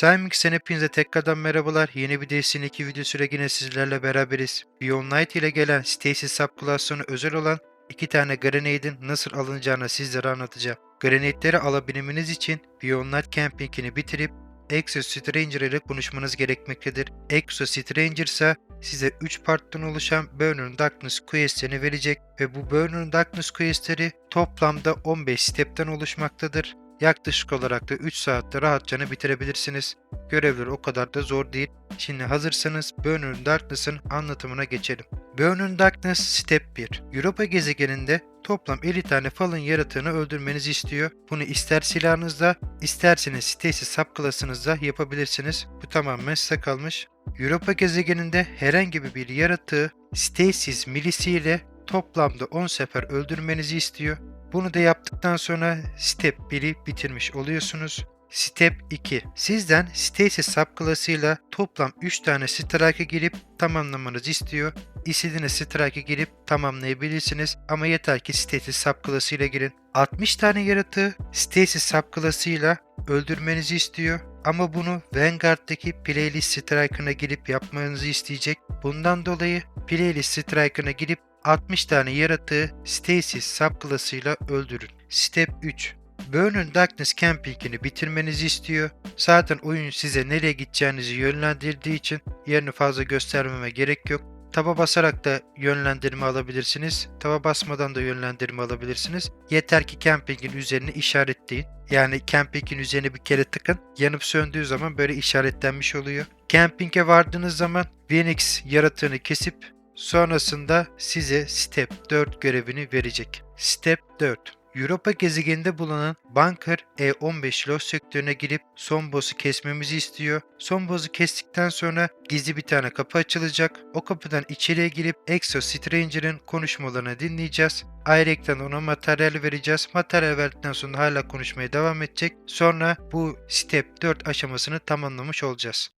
Cymix'ten hepinize tekrardan merhabalar. Yeni bir DS'nin 2 videosuyla yine sizlerle beraberiz. Beyond Night ile gelen Stasis subclass'ına özel olan iki tane Grenade'in nasıl alınacağını sizlere anlatacağım. Grenade'leri alabilmeniz için Beyond Night Camping'ini bitirip Exo Stranger ile konuşmanız gerekmektedir. Exo Stranger ise size 3 parttan oluşan Burning Darkness questlerini verecek ve bu Burning Darkness questleri toplamda 15 stepten oluşmaktadır. Yaklaşık olarak da 3 saatte rahatça bitirebilirsiniz. Görevler o kadar da zor değil. Şimdi hazırsanız Burning Darkness'ın anlatımına geçelim. Burning Darkness Step 1 Europa gezegeninde toplam 50 tane Fallen yaratığını öldürmenizi istiyor. Bunu ister silahınızda, isterseniz Stasis subclass'ınızda yapabilirsiniz. Bu tamamen size kalmış. Europa gezegeninde herhangi bir yaratığı Stasis milisiyle toplamda 10 sefer öldürmenizi istiyor. Bunu da yaptıktan sonra Step 1'i bitirmiş oluyorsunuz. Step 2. Sizden Stasis subclass'ıyla toplam 3 tane strike'a girip tamamlamanızı istiyor. İstediğiniz strike'a girip tamamlayabilirsiniz ama yeter ki Stasis subclass'ıyla girin. 60 tane yaratığı Stasis subclass'ıyla öldürmenizi istiyor. Ama bunu Vanguard'daki playlist strike'ına girip yapmanızı isteyecek. Bundan dolayı playlist strike'ına girip 60 tane yaratığı Stasis subclass'ıyla öldürün. Step 3. Burning Darkness Camping'ini bitirmenizi istiyor. Zaten oyun size nereye gideceğinizi yönlendirdiği için yerini fazla göstermeme gerek yok. Taba basarak da yönlendirme alabilirsiniz. Taba basmadan da yönlendirme alabilirsiniz. Yeter ki campingin üzerini işaretleyin. Yani campingin üzerine bir kere tıkın. Yanıp söndüğü zaman böyle işaretlenmiş oluyor. Camping'e vardığınız zaman Phoenix yaratığını kesip sonrasında size Step 4 görevini verecek. Step 4 Europa gezegeninde bulunan Bunker E15 Lost sektörüne girip son boss'u kesmemizi istiyor. Son boss'u kestikten sonra gizli bir tane kapı açılacak. O kapıdan içeriye girip Exo Stranger'ın konuşmalarını dinleyeceğiz. Ayrıca ona materyal vereceğiz. Materyal verdikten sonra hala konuşmaya devam edecek. Sonra bu Step 4 aşamasını tamamlamış olacağız.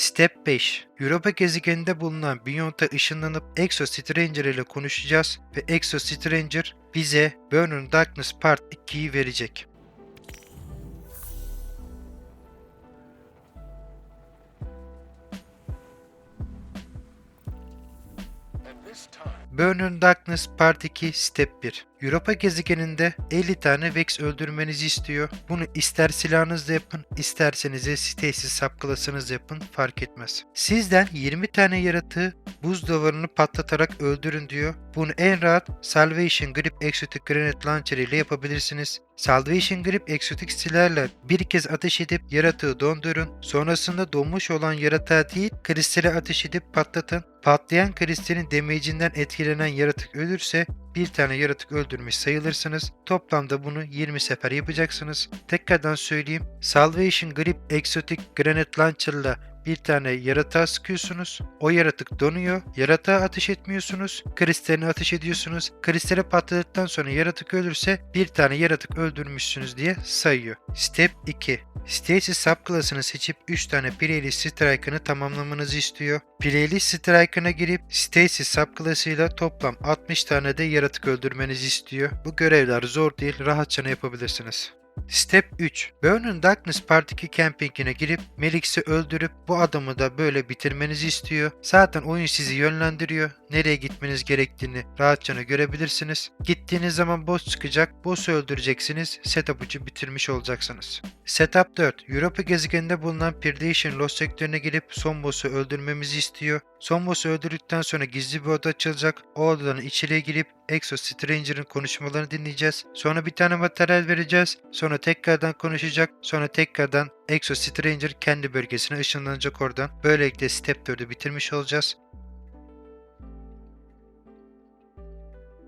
Step 5. Europa gezegeninde bulunan Beyond'a ışınlanıp Exo Stranger ile konuşacağız ve Exo Stranger bize Burning Darkness Part 2'yi verecek. Burning Darkness Part 2 Step 1 Europa gezegeninde 50 tane Vex öldürmenizi istiyor. Bunu ister silahınızla yapın, isterseniz de Stasis subclass'ınızla yapın fark etmez. Sizden 20 tane yaratığı buz duvarını patlatarak öldürün diyor. Bunu en rahat Salvation Grip Exotic Grenade Launcher ile yapabilirsiniz. Salvation Grip Exotic silahla bir kez ateş edip yaratığı dondurun. Sonrasında donmuş olan yaratığa değil kristale ateş edip patlatın. Patlayan kristalin damage'inden etkilenen yaratık ölürse bir tane yaratık öldürmüş sayılırsınız. Toplamda bunu 20 sefer yapacaksınız. Tekrardan söyleyeyim. Salvation Grip Exotic Granite Launcher'la bir tane yaratığa sıkıyorsunuz. O yaratık donuyor. Yaratığa ateş etmiyorsunuz. Kristalini ateş ediyorsunuz. Kristali patladıktan sonra yaratık ölürse bir tane yaratık öldürmüşsünüz diye sayıyor. Step 2. Stasis subclass'ını seçip 3 tane Playlist Strike'ını tamamlamanızı istiyor. Playlist Strike'ına girip Stasis subclass'ıyla toplam 60 tane de yaratık öldürmenizi istiyor. Bu görevler zor değil, rahatça yapabilirsiniz. Step 3. Burning Darkness Part 2 campingine girip Melix'i öldürüp bu adamı da böyle bitirmenizi istiyor. Zaten oyun sizi yönlendiriyor. Nereye gitmeniz gerektiğini rahatça görebilirsiniz. Gittiğiniz zaman boss çıkacak. Boss'u öldüreceksiniz. Setup için bitirmiş olacaksınız. Setup 4. Europa gezegeninde bulunan Predation Lost sektörüne girip son boss'u öldürmemizi istiyor. Son boss'u öldürdükten sonra gizli bir oda açılacak. O odanın içeriye girip Exo Stranger'ın konuşmalarını dinleyeceğiz. Sonra bir tane materyal vereceğiz. Sonra tekrardan konuşacak. Sonra tekrardan Exo Stranger kendi bölgesine ışınlanacak oradan. Böylelikle Step 4'ü bitirmiş olacağız.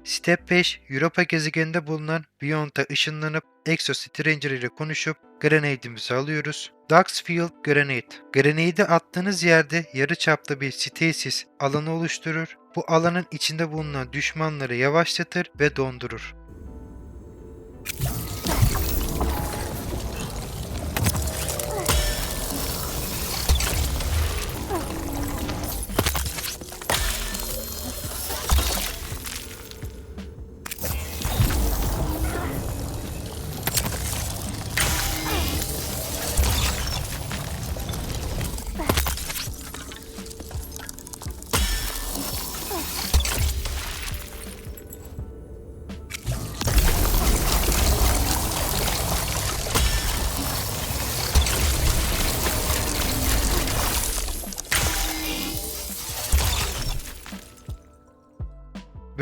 Step 5, Europa gezegeninde bulunan Beyond'a ışınlanıp Exo Stranger ile konuşup Grenade'imizi alıyoruz. Duxfield Grenade. Grenade'i attığınız yerde yarı çapta bir stasis alanı oluşturur. Bu alanın içinde bulunan düşmanları yavaşlatır ve dondurur.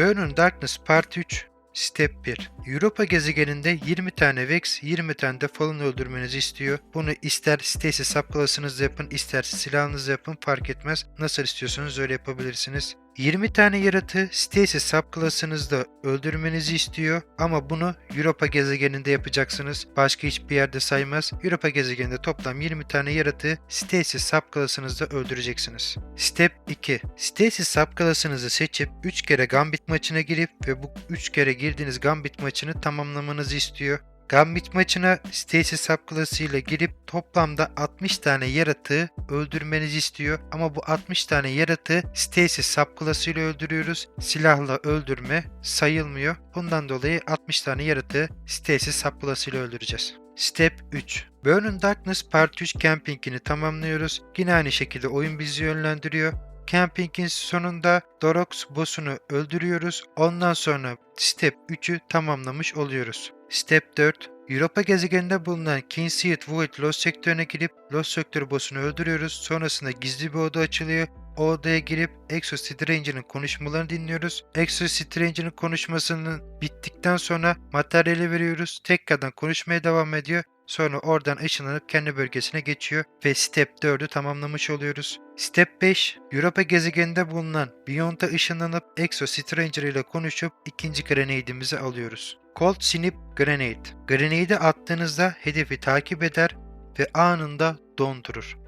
Burn Darkness Part 3 Step 1 Europa gezegeninde 20 tane Vex, 20 tane de Fallen öldürmenizi istiyor. Bunu ister Stasis subclass'ınızda yapın, ister silahınızda yapın fark etmez. Nasıl istiyorsanız öyle yapabilirsiniz. 20 tane yaratığı Stasis subclass'ınızda öldürmenizi istiyor ama bunu Europa gezegeninde yapacaksınız. Başka hiçbir yerde saymaz. Europa gezegeninde toplam 20 tane yaratığı Stasis subclass'ınızda öldüreceksiniz. Step 2 Stasis subclass'ınızı seçip 3 kere Gambit maçına girip ve bu 3 kere girdiğiniz Gambit maçını tamamlamanızı istiyor. Gambit maçına Stasis subclass ile girip toplamda 60 tane yaratığı öldürmenizi istiyor. Ama bu 60 tane yaratığı Stasis subclass ile öldürüyoruz. Silahla öldürme sayılmıyor. Bundan dolayı 60 tane yaratığı Stasis subclass ile öldüreceğiz. Step 3 Burn in Darkness Part 3 campingini tamamlıyoruz. Yine aynı şekilde oyun bizi yönlendiriyor. Camping'in sonunda Dorox boss'unu öldürüyoruz. Ondan sonra Step 3'ü tamamlamış oluyoruz. Step 4 Europa gezegeninde bulunan Kinseed Void Lost sektörüne girip Lost sektörü boss'unu öldürüyoruz. Sonrasında gizli bir oda açılıyor. O odaya girip Exo Stranger'ın konuşmalarını dinliyoruz. Exo Stranger'ın konuşmasının bittikten sonra materyali veriyoruz. Tekrardan konuşmaya devam ediyor. Sonra oradan ışınlanıp kendi bölgesine geçiyor ve Step 4'ü tamamlamış oluyoruz. Step 5, Europa gezegeninde bulunan Beyond'a ışınlanıp Exo Stranger ile konuşup ikinci grenade'imizi alıyoruz. Cold Snip Grenade. Grenade'i attığınızda hedefi takip eder ve anında dondurur.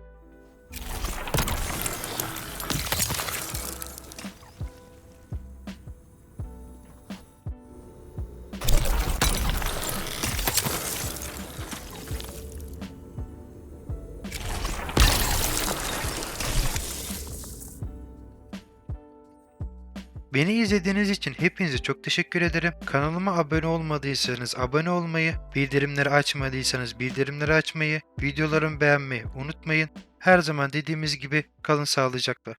Beni izlediğiniz için hepinize çok teşekkür ederim. Kanalıma abone olmadıysanız abone olmayı, bildirimleri açmadıysanız bildirimleri açmayı, videolarımı beğenmeyi unutmayın. Her zaman dediğimiz gibi kalın sağlıcakla.